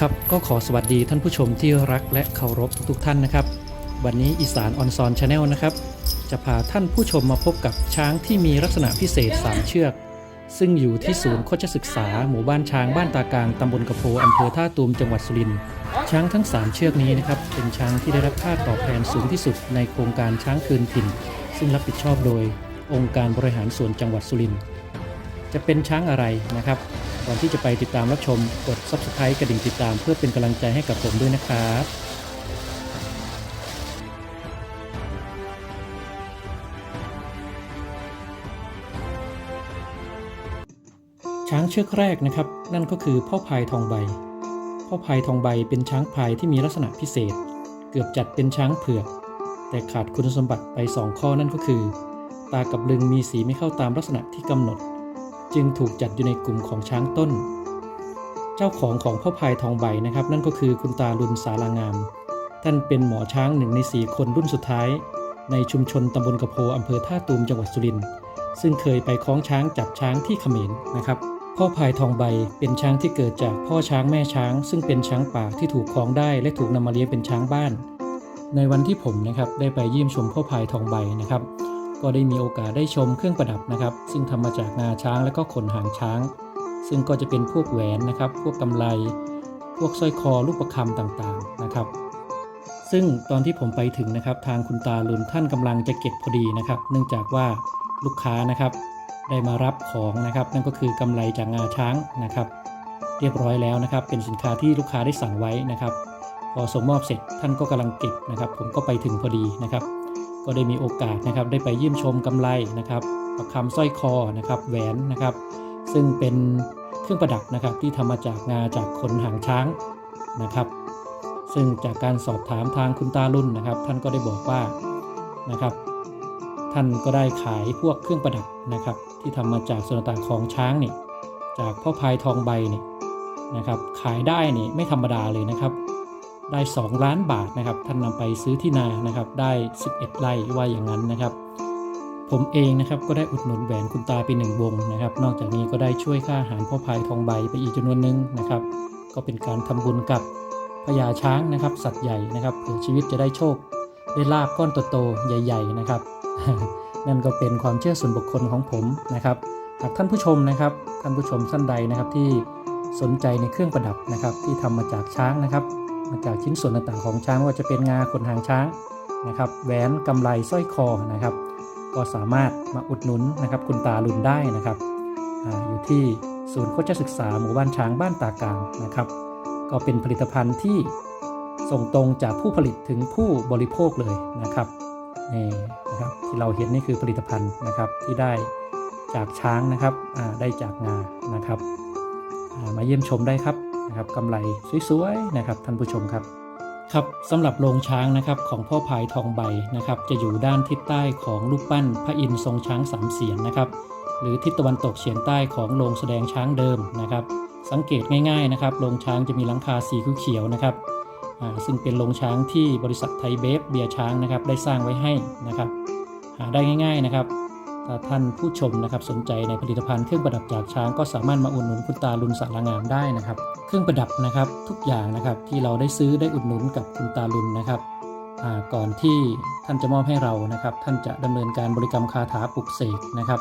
ครับก็ขอสวัสดีท่านผู้ชมที่รักและเคารพทุกๆท่านนะครับ วันนี้อีสานออนซอนชาแนลนะครับ จะพาท่านผู้ชมมาพบกับช้างที่มีลักษณะพิเศษ 3 เชือก ซึ่งอยู่ที่ศูนย์โคชศึกษา หมู่บ้านช้างบ้านตากลางตำบลกระโพอำเภอท่าตูมจังหวัดสุรินทร์ช้างทั้ง 3 เชือกนี้นะครับเป็นช้างที่ได้รับค่าตอบแทนสูงที่สุดในโครงการช้างคืนถิ่น ซึ่งรับผิดชอบโดย องค์การบริหารส่วนจังหวัดสุรินทร์ จะเป็นช้างอะไรนะครับก่อนที่จะไปติดตามรับชมกด subscribe กระดิ่งติดตาม เพื่อเป็นกำลังใจให้กับผมด้วยนะครับช้างเชือกแรกนะครับ นั่นก็คือพ่อพายทองใบ พ่อพายทองใบเป็นช้างพายที่มีลักษณะพิเศษ เกือบจัดเป็นช้างเผือก แต่ขาดคุณสมบัติไป 2 ข้อนั่นก็คือ ตากับลึงมีสีไม่เข้าตามลักษณะที่กำหนด จึงถูกจัดอยู่ในกลุ่มของช้างต้น เจ้าของของพ่อพายทองใบนะครับ นั่นก็คือคุณตาลุนสารางาม ท่านเป็นหมอช้างหนึ่งในสี่คนรุ่นสุดท้าย ในชุมชนตำบลกระโพอำเภอท่าตูมจังหวัดสุรินทร์ซึ่งเคยไปคล้องช้างจับช้างที่เขมรนะครับพ่อพายทองใบเป็นช้างที่เกิดจากพ่อช้างแม่ช้าง ซึ่งเป็นช้างป่าที่ถูกคล้องได้และถูกนำมาเลี้ยงเป็นช้างบ้าน ในวันที่ผมนะครับได้ไปเยี่ยมชมพ่อพายทองใบนะครับ ก็ได้มีโอกาสได้ชมเครื่องประดับนะครับ ซึ่งทำมาจากงาช้างและก็ขนหางช้าง ซึ่งก็จะเป็นพวกแหวนนะครับ พวกกำไล พวกสร้อยคอลูกประคำต่างๆนะครับ ซึ่งตอนที่ผมไปถึงนะครับ ทางคุณตาลุนท่านกำลังจะเก็บพอดีนะครับ เนื่องจากว่าลูกค้านะครับ ได้มารับของนะครับ นั่นก็คือกำไลจากงาช้างนะครับ เรียบร้อยแล้วนะครับ เป็นสินค้าที่ลูกค้าได้สั่งไว้นะครับ พอส่งมอบเสร็จท่านก็กำลังเก็บนะครับ ผมก็ไปถึงพอดีนะครับ ก็ได้มีโอกาสนะครับได้ไปเยี่ยมชมกำไลนะครับประคำสร้อยคอนะครับแหวนนะครับ ซึ่งเป็นเครื่องประดับนะครับที่ทำมาจากงาจากขนหางช้างนะครับ ซึ่งจากการสอบถามทางคุณตารุ่นนะครับ ท่านก็ได้บอกว่านะครับ ท่านก็ได้ขายพวกเครื่องประดับนะครับ ที่ทำมาจากส่วนต่างของช้างนี่จากพ่อพายทองใบนี่นะครับ ขายได้นี่ไม่ธรรมดาเลยนะครับ ได้ 2 ล้านบาทนะครับ ท่านนำไปซื้อที่นานะครับ ได้ 11ไร่ว่าอย่างนั้นนะครับ ผมเองนะครับก็ได้อุดหนุนแหวนคุณตาไปหนึ่งวงนะครับ นอกจากนี้ก็ได้ช่วยค่าอาหารพ่อพายทองใบไปอีกจำนวนหนึ่งนะครับ ก็เป็นการทำบุญกับพญาช้างนะครับ สัตว์ใหญ่นะครับเผื่อชีวิตจะได้โชค ได้ลาบก้อนโตๆใหญ่ ๆนะครับ นั่นก็เป็นความเชื่อส่วนบุคคลของผมนะครับหากท่านผู้ชมนะครับ ท่านผู้ชมท่านใดนะครับที่สนใจในเครื่องประดับนะครับ ที่ทำมาจากช้างนะครับ มาจากชิ้นส่วนต่างๆของช้างว่าจะเป็นงาขนหางช้างนะครับแหวนกำไลสร้อยคอนะครับ ก็สามารถมาอุดหนุนนะครับ คุณตาลุนได้นะครับออยู่ที่ศูนย์โคชศึกษาหมู่บ้านช้างบ้านตากลางนะครับ ก็เป็นผลิตภัณฑ์ที่ส่งตรงจากผู้ผลิตถึงผู้บริโภคเลยนะครับนี่นะครับที่เราเห็นนี่คือผลิตภัณฑ์นะครับที่ได้จากช้างนะครับได้จากงานะครับ มาเยี่ยมชมได้ครับ นะครับกำไรสวยๆนะครับท่านผู้ชมครับครับสำหรับโรงช้างนะครับของพ่อพายทองใบนะครับจะอยู่ด้านทิศใต้ของรูปปั้นพระอินทร์ทรงช้างสามเสียนนะครับหรือทิศตะวันตกเฉียงใต้ของโรงแสดงช้างเดิมนะครับ สังเกตง่ายๆนะครับโรงช้างจะมีหลังคาสีเขียวนะครับซึ่งเป็นโรงช้างที่บริษัทไทยเบฟเบียช้างนะครับได้สร้างไว้ให้นะครับหาได้ง่ายๆนะครับ ถ้าท่านผู้ชมนะครับสนใจในผลิตภัณฑ์เครื่องประดับจากช้างก็สามารถมาอุดหนุนคุณตาลุนสารางามได้นะครับ เครื่องประดับนะครับทุกอย่างนะครับที่เราได้ซื้อได้อุดหนุนกับคุณตาลุนนะครับก่อนที่ท่านจะมอบให้เรานะครับ ท่านจะดำเนินการบริกรรมคาถาปลุกเสกนะครับ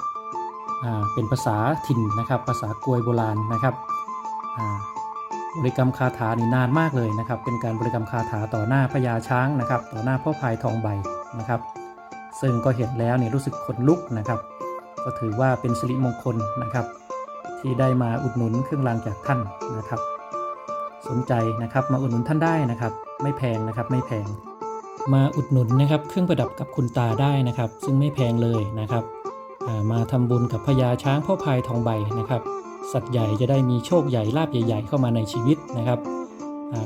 เป็นภาษาถิ่นนะครับ ภาษากวยโบราณนะครับบริกรรมคาถานี่นานมากเลยนะครับ เป็นการบริกรรมคาถาต่อหน้าพญาช้างนะครับ ต่อหน้าพ่อพายทองใบนะครับ ซึ่งก็เห็นแล้วเนี่ยรู้สึกขนลุกนะครับ ก็ถือว่าเป็นสิริมงคลนะครับ ที่ได้มาอุดหนุนเครื่องรางจากท่านนะครับ สนใจนะครับมาอุดหนุนท่านได้นะครับ ไม่แพงนะครับไม่แพง มาอุดหนุนนะครับ เครื่องประดับกับคุณตาได้นะครับ ซึ่งไม่แพงเลยนะครับมาทำบุญกับพญาช้างพ่อพายทองใบนะครับ สัตว์ใหญ่จะได้มีโชคใหญ่ลาบใหญ่ ๆ เข้ามาในชีวิตนะครับ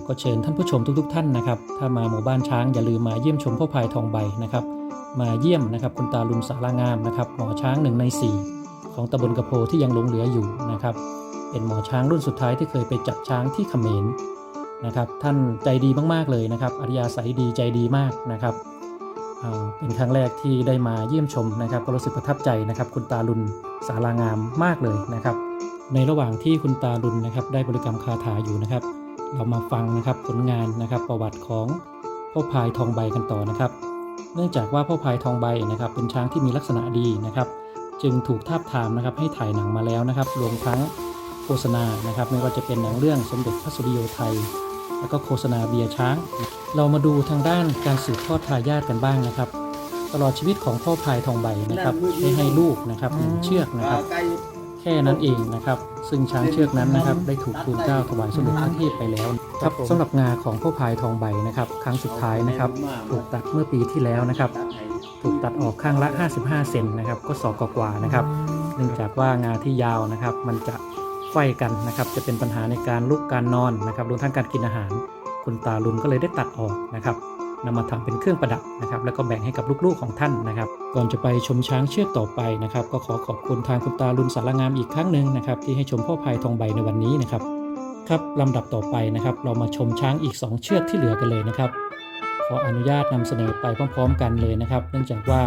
ก็เชิญท่านผู้ชมทุกๆ ท่านนะครับ ถ้ามาหมู่บ้านช้างอย่าลืมมาเยี่ยมชมพ่อพายทองใบนะครับ มาเยี่ยมนะครับคุณตาลุนสารางามนะครับหมอช้างหนึ่งในสี่ของตำบลกระโพที่ยังหลงเหลืออยู่นะครับ เป็นหมอช้างรุ่นสุดท้ายที่เคยไปจับช้างที่เขมรนะครับ ท่านใจดีมากๆเลยนะครับอริยาศัยดีใจดีมากนะครับเป็นครั้งแรกที่ได้มาเยี่ยมชมนะครับ ก็รู้สึกประทับใจนะครับ คุณตาลุนสารางามมากเลยนะครับ ในระหว่างที่คุณตาลุนนะครับ ได้บริกรรมคาถาอยู่นะครับ เรามาฟังนะครับผลงานนะครับ ประวัติของพ่อพายทองใบกันต่อนะครับ เนื่องจากว่าพ่อพายทองใบนะครับเป็นช้างที่มีลักษณะดีนะครับ จึงถูกทาบทามนะครับให้ถ่ายหนังมาแล้วนะครับ รวมทั้งโฆษณานะครับ ไม่ว่าจะเป็นหนังเรื่องสมเด็จพระสุริโยไทย แล้วก็โฆษณาเบียร์ช้าง เรามาดูทางด้านการสืบทอดทายาทกันบ้างนะครับ ตลอดชีวิตของพ่อพายทองใบนะครับได้ให้ลูกนะครับหนึ่งเชือกนะครับ แค่นั้นเองนะครับ ซึ่งช้างเชือกนั้นนะครับได้ถูกทูลเกล้าถวายสมเด็จพระเทพไปแล้วครับสำหรับงาของพ่อพายทองใบนะครับ ครั้งสุดท้ายนะครับถูกตัดเมื่อปีที่แล้วนะครับ ถูกตัดออกข้างละ 55 เซนนะครับ ก็ศอกกว่านะครับ เนื่องจากว่างาที่ยาวนะครับ มันจะไฟกันนะครับ จะเป็นปัญหาในการลุกการนอนนะครับรวมทั้งการกินอาหาร คุณตาลุนก็เลยได้ตัดออกนะครับนำมาทำเป็นเครื่องประดับนะครับ แล้วก็แบ่งให้กับลูกๆของท่านนะครับ ก่อนจะไปชมช้างเชือกต่อไปนะครับ ก็ขอขอบคุณทางคุณตาลุนสารงามอีกครั้งหนึ่งนะครับ ที่ให้ชมพ่อพายทองใบในวันนี้นะครับ ครับลำดับต่อไปนะครับ เรามาชมช้างอีก 2 เชือกที่เหลือกันเลยนะครับขออนุญาตนำเสนอไปพร้อม ๆ กันเลยนะครับ เนื่องจากว่า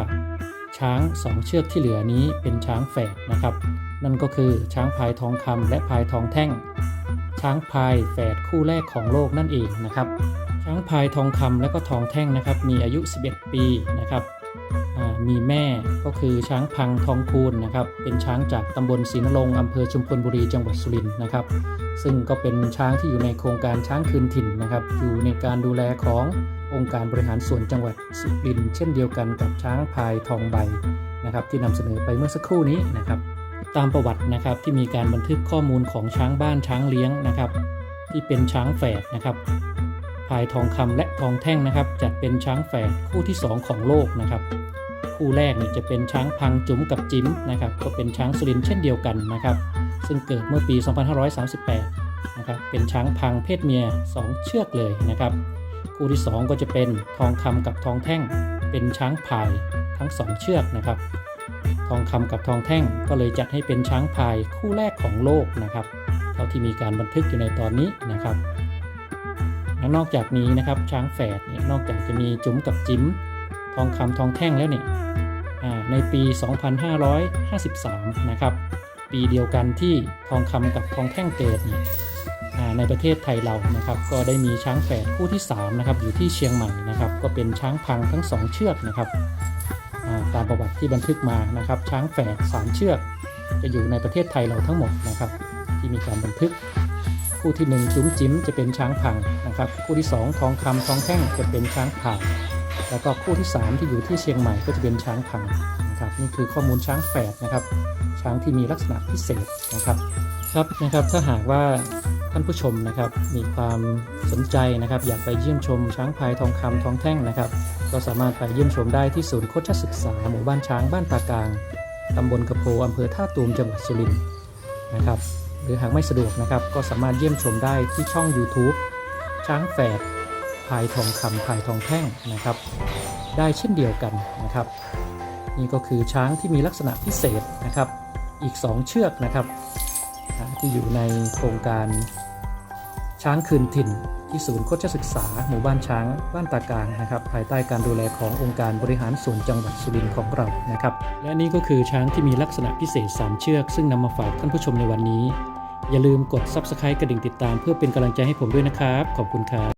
ช้าง 2 เชือกที่เหลือนี้เป็นช้างแฝดนะครับ นั่นก็คือช้างพายทองคำและพายทองแท่ง ช้างพายแฝดคู่แรกของโลกนั่นเองนะครับ ช้างพายทองคำและก็ทองแท่งนะครับ มีอายุ 11 ปีนะครับ มีแม่ก็คือช้างพังทองคูณนะครับ เป็นช้างจากตำบลศรีนรงค์อำเภอชุมพลบุรีจังหวัดสุรินทร์นะครับ ซึ่งก็เป็นช้างที่อยู่ในโครงการช้างคืนถิ่นนะครับ อยู่ในการดูแลขององค์การบริหารส่วนจังหวัดสุรินทร์เช่นเดียวกันกับช้างพายทองใบนะครับ ที่นำเสนอไปเมื่อสักครู่นี้นะครับ ตามประวัตินะครับที่มีการบันทึกข้อมูลของช้างบ้านช้างเลี้ยงนะครับ ที่เป็นช้างแฝดนะครับพายทองคำและทองแท่งนะครับจัดเป็นช้างแฝดคู่ที่ 2 ของโลกนะครับ คู่แรกนี่จะเป็นช้างพังจุ๋มกับจิ้มนะครับก็เป็นช้างสุรินเช่นเดียวกันนะครับ ซึ่งเกิดเมื่อปี 2538 นะครับเป็นช้างพังเพศเมีย 2 เชือกเลยนะครับ คู่ที่ 2 ก็จะเป็นทองคำกับทองแท่ง เป็นช้างพายทั้ง 2 เชือกนะครับ ทองคำกับทองแท่งก็เลยจัดให้เป็นช้างพายคู่แรกของโลกนะครับเท่าที่มีการบันทึกอยู่ในตอนนี้นะครับนอกจากนี้นะครับช้างแฝดเนี่ยนอกจากจะมีจุ๋มกับจิ้ม ทองคำทองแท่งแล้วเนี่ยอ่าในปี 2553 นะครับ ปีเดียวกันที่ทองคำกับทองแท่งเกิดเนี่ยอ่าในประเทศไทยเรานะครับ ก็ได้มีช้างแฝดคู่ที่ 3 นะครับ อยู่ที่เชียงใหม่นะครับ ก็เป็นช้างพังทั้ง 2 เชือกนะครับอ่าตามประวัติที่บันทึกมานะครับ ช้างแฝด3 เชือก จะอยู่ในประเทศไทยเราทั้งหมดนะครับ ที่มีการบันทึก คู่ที่ 1 จุ๋มจิ้มจะเป็นช้างพังนะครับ คู่ที่ 2 ทองคำทองแท่งจะเป็นช้างผ่า แล้วก็คู่ที่ 3 ที่อยู่ที่เชียงใหม่ก็จะเป็นช้างพังนะครับนี่คือข้อมูลช้างแฝดนะครับ ช้างที่มีลักษณะพิเศษนะครับครับนะครับถ้าหากว่าท่านผู้ชมนะครับมีความสนใจนะครับ อยากไปเยี่ยมชมช้างพายทองคำทองแท่งนะครับ ก็สามารถไปเยี่ยมชมได้ที่ศูนย์โคชศึกษาหมู่บ้านช้างบ้านตากลางตำบลกระโพอำเภอท่าตูมจังหวัดสุรินทร์นะครับ หรือหากไม่สะดวกนะครับ ก็สามารถเยี่ยมชมได้ที่ช่อง YouTube ช้างแฝดายทองคำพายทองแท่งนะครับ ได้เช่นเดียวกันนะครับ นี่ก็คือช้างที่มีลักษณะพิเศษนะครับ อีก 2 เชือกนะครับ ที่อยู่ในโครงการช้างคืนถิ่นที่ศูนย์โคชศึกษา หมู่บ้านช้างบ้านตากลางนะครับ ภายใต้การดูแลขององค์การบริหารส่วนจังหวัดสุรินทร์ของเรานะครับ และนี่ก็คือช้างที่มีลักษณะพิเศษ 3 เชือก ซึ่งนำมาฝากท่านผู้ชมในวันนี้ อย่าลืมกด Subscribe กระดิ่งติดตามเพื่อเป็นกำลังใจให้ผมด้วยนะครับ ขอบคุณครับ